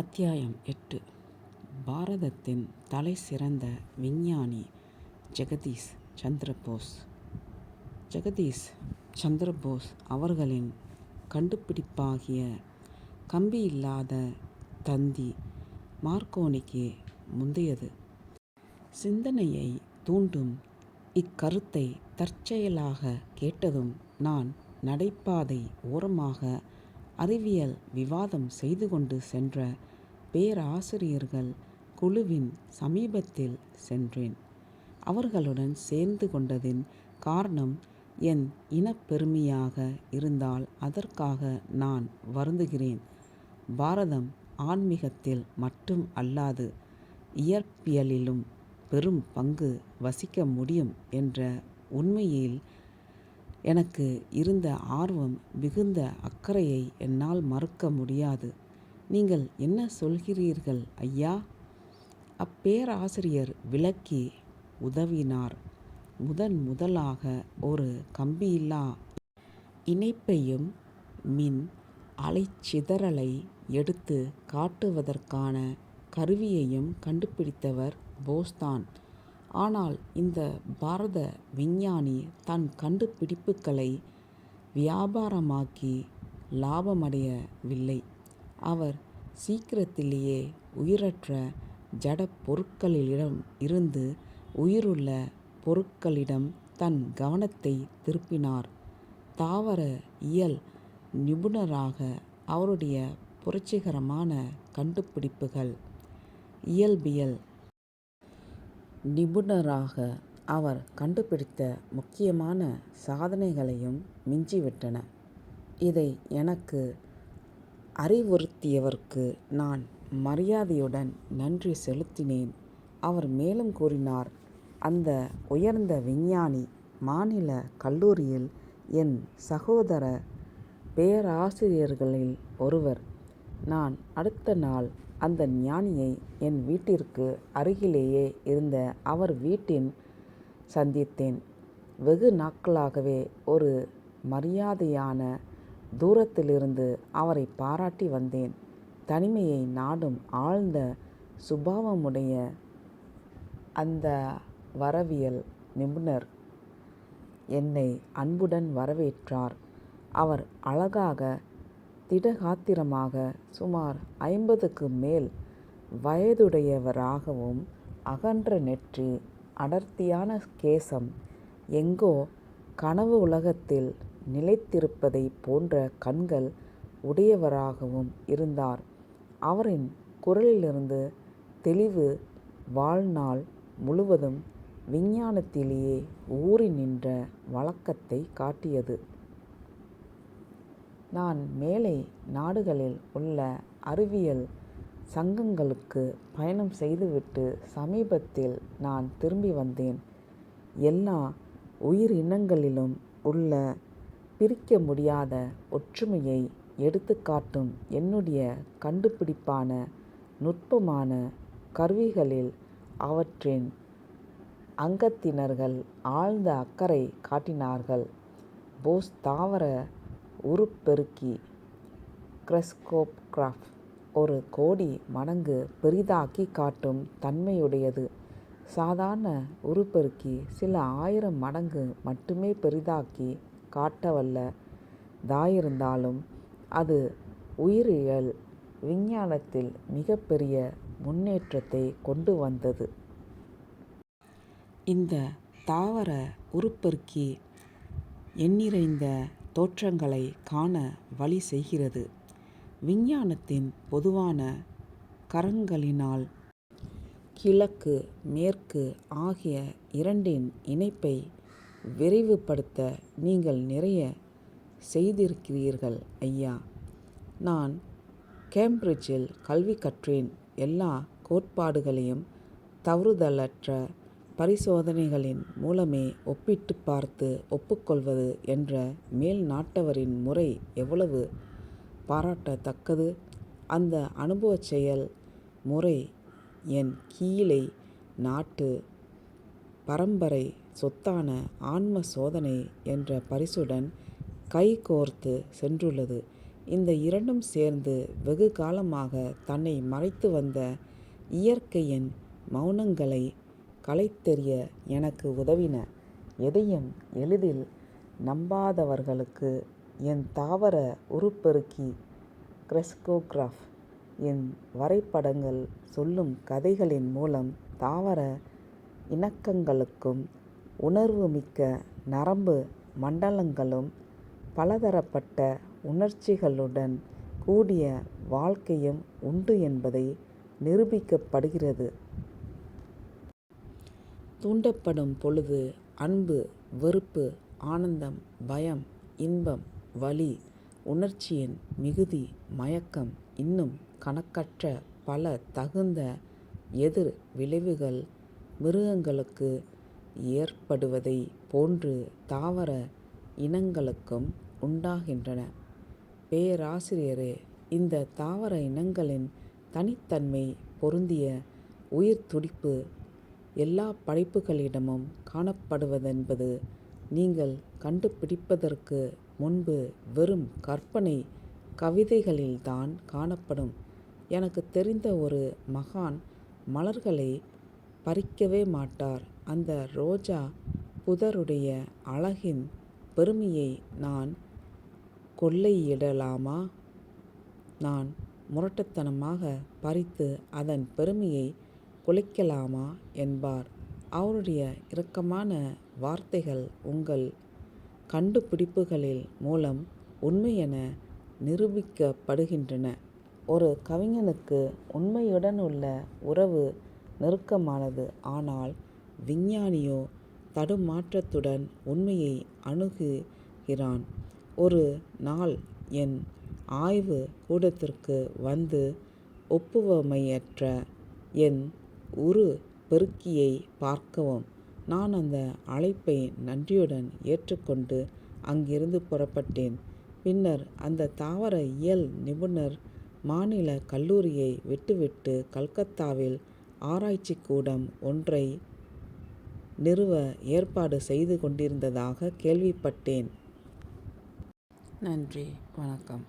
அத்தியாயம் எட்டு பாரதத்தின் தலை சிறந்த விஞ்ஞானி ஜெகதீஷ் சந்திரபோஸ் ஜெகதீஷ் சந்திரபோஸ் அவர்களின் கண்டுபிடிப்பாகிய கம்பியில்லாத தந்தி மார்க்கோனிக்கு முந்தையது. சிந்தனையை தூண்டும் இக்கருத்தை தற்செயலாக கேட்டதும் நான் நடைபாதை ஓரமாக அறிவியல் விவாதம் செய்து கொண்டு சென்ற பேராசிரியர்கள் குழுவின் சமீபத்தில் சென்றேன். அவர்களுடன் சேர்ந்து கொண்டதின் காரணம் என் இனப்பெருமையாக இருந்தால் அதற்காக நான் வருந்துகிறேன். பாரதம் ஆன்மீகத்தில் மட்டும் அல்லாது இயற்பியலிலும் பெரும் பங்கு வசிக்க முடியும் என்ற உண்மையில் எனக்கு இருந்த ஆர்வம் மிகுந்த அக்கறையை என்னால் மறுக்க முடியாது. நீங்கள் என்ன சொல்கிறீர்கள் ஐயா? அப்பேராசிரியர் விளக்கி உதவினார். முதன் முதலாக ஒரு கம்பியில்லா இணைப்பையும் மின் அலைச்சிதறலை எடுத்து காட்டுவதற்கான கருவியையும் கண்டுபிடித்தவர் போஸ்தான். ஆனால் இந்த பாரத விஞ்ஞானி தன் கண்டுபிடிப்புகளை வியாபாரமாக்கி லாபமடையவில்லை. அவர் சீக்கிரத்திலேயே உயிரற்ற ஜடப் பொருட்களிடம் இருந்து உயிருள்ள பொருட்களிடம் தன் கவனத்தை திருப்பினார். தாவர இயல் நிபுணராக அவருடைய புரட்சிகரமான கண்டுபிடிப்புகள் இயற்பியல் நிபுணராக அவர் கண்டுபிடித்த முக்கியமான சாதனைகளையும் மிஞ்சிவிட்டன. இதை எனக்கு அறிவுறுத்தியவருக்கு நான் மரியாதையுடன் நன்றி செலுத்தினேன். அவர் மேலும் கூறினார் அந்த உயர்ந்த விஞ்ஞானி மாநில கல்லூரியில் என் சகோதர பேராசிரியர்களில் ஒருவர். நான் அடுத்த நாள் அந்த ஞானியை என் வீட்டிற்கு அருகிலேயே இருந்த அவர் வீட்டின் சந்தித்தேன். வெகு நாட்களாகவே ஒரு மரியாதையான தூரத்திலிருந்து அவரை பாராட்டி வந்தேன். தனிமையை நாடும் ஆழ்ந்த சுபாவமுடைய அந்த வரவியல் நிபுணர் என்னை அன்புடன் வரவேற்றார். அவர் அழகாக திடகாத்திரமாக சுமார் ஐம்பதுக்கு மேல் வயதுடையவராகவும் அகன்ற நெற்றி அடர்த்தியான கேசம் எங்கோ கனவு உலகத்தில் நிலைத்திருப்பதைப் போன்ற கண்கள் உடையவராகவும் இருந்தார். அவரின் குரலிலிருந்து தெளிவு வாழ்நாள் முழுவதும் விஞ்ஞானத்திலேயே ஊறி நின்ற வழக்கத்தை காட்டியது. நான் மேலை நாடுகளில் உள்ள அறிவியல் சங்கங்களுக்கு பயணம் செய்துவிட்டு சமீபத்தில் நான் திரும்பி வந்தேன். எல்லா உயிரினங்களிலும் உள்ள பிரிக்க முடியாத ஒற்றுமையை எடுத்துக்காட்டும் என்னுடைய கண்டுபிடிப்பான நுட்பமான கருவிகளில் அவற்றின் அங்கத்தினர்கள் ஆழ்ந்த அக்கறை காட்டினார்கள். போஸ் தாவர உருப்பெருக்கி கிரைஸ்கோகிராப் ஒரு கோடி மடங்கு பெரிதாக்கி காட்டும் தன்மையுடையது. சாதாரண உருப்பெருக்கி சில ஆயிரம் மடங்கு மட்டுமே பெரிதாக்கி காட்டவல்ல தாயிருந்தாலும் அது உயிரியல் விஞ்ஞானத்தில் மிகப்பெரிய முன்னேற்றத்தை கொண்டு வந்தது. இந்த தாவர உருப்பெருக்கி எண்ணிறைந்த தோற்றங்களை காண வழி செய்கிறது. விஞ்ஞானத்தின் பொதுவான கரங்களினால் கிழக்கு மேற்கு ஆகிய இரண்டின் இணைப்பை விரைவுபடுத்த நீங்கள் நிறைய செய்திருக்கிறீர்கள் ஐயா. நான் கேம்பிரிட்ஜில் கல்வி கற்றேன். எல்லா கோட்பாடுகளையும் தவறுதலற்ற பரிசோதனைகளின் மூலமே ஒப்பிட்டு பார்த்து ஒப்புக்கொள்வது என்ற மேல் நாட்டவரின் முறை எவ்வளவு பாராட்டத்தக்கது. அந்த அனுபவ செயல் முறை என் கீழே நாட்டு பரம்பரை சொத்தான ஆன்ம சோதனை என்ற பரிசுடன் கைகோர்த்து சென்றுள்ளது. இந்த இரண்டும் சேர்ந்து வெகு காலமாக தன்னை மறைத்து வந்த இயற்கையின் மௌனங்களை கலைத்தெறிய எனக்கு உதவின. எதையும் எளிதில் நம்பாதவர்களுக்கு என் தாவர உருப்பெருக்கி கிரெஸ்கோகிராஃப் என் வரைபடங்கள் சொல்லும் கதைகளின் மூலம் தாவர இணக்கங்களுக்கும் உணர்வுமிக்க நரம்பு மண்டலங்களும் பலதரப்பட்ட உணர்ச்சிகளுடன் கூடிய வாழ்க்கையும் உண்டு என்பதை நிரூபிக்கப்படுகிறது. தூண்டப்படும் பொழுது அன்பு வெறுப்பு ஆனந்தம் பயம் இன்பம் வலி உணர்ச்சியின் மிகுதி மயக்கம் இன்னும் கணக்கற்ற பல தகுந்த எதிர் விளைவுகள் மிருகங்களுக்கு ஏற்படுவதைப் போன்று தாவர இனங்களுக்கும் உண்டாகின்றன. பேராசிரியரே இந்த தாவர இனங்களின் தனித்தன்மை பொருந்திய உயிர்த்துடிப்பு எல்லாப் படைப்புகளிடமும் காணப்படுவதென்பது நீங்கள் கண்டுபிடிப்பதற்கு முன்பு வெறும் கற்பனைக் கவிதைகளில்தான் காணப்படும். எனக்குத் தெரிந்த ஒரு மகான் மலர்களைப் பறிக்கவே மாட்டார். அந்த ரோஜா புதருடைய அழகின் பெருமையை நான் கொள்ளையிடலாமா? நான் முரட்டத்தனமாக பறித்து அதன் பெருமையை குலைக்கலாமா? என்பார். அவருடைய இறுக்கமான வார்த்தைகள் உங்கள் கண்டுபிடிப்புகளில் மூலம் உண்மையென நிரூபிக்கப்படுகின்றன. ஒரு கவிஞனுக்கு உண்மையுடன் உள்ள உறவு நெருக்கமானது. ஆனால் விஞ்ஞானியோ தடுமாற்றத்துடன் உண்மையை அணுகுகிறான். ஒரு நாள் என் ஆய்வு கூடத்திற்கு வந்து ஒப்புவமையற்ற என் உரு பெருக்கியை பார்க்கவும். நான் அந்த அழைப்பை நன்றியுடன் ஏற்றுக்கொண்டு அங்கிருந்து புறப்பட்டேன். பின்னர் அந்த தாவர இயல் நிபுணர் மாநில கல்லூரியை விட்டுவிட்டு கல்கத்தாவில் ஆராய்ச்சி கூடம் ஒன்றை நிறுவ ஏற்பாடு செய்து கொண்டிருந்ததாக கேள்விப்பட்டேன். நன்றி வணக்கம்.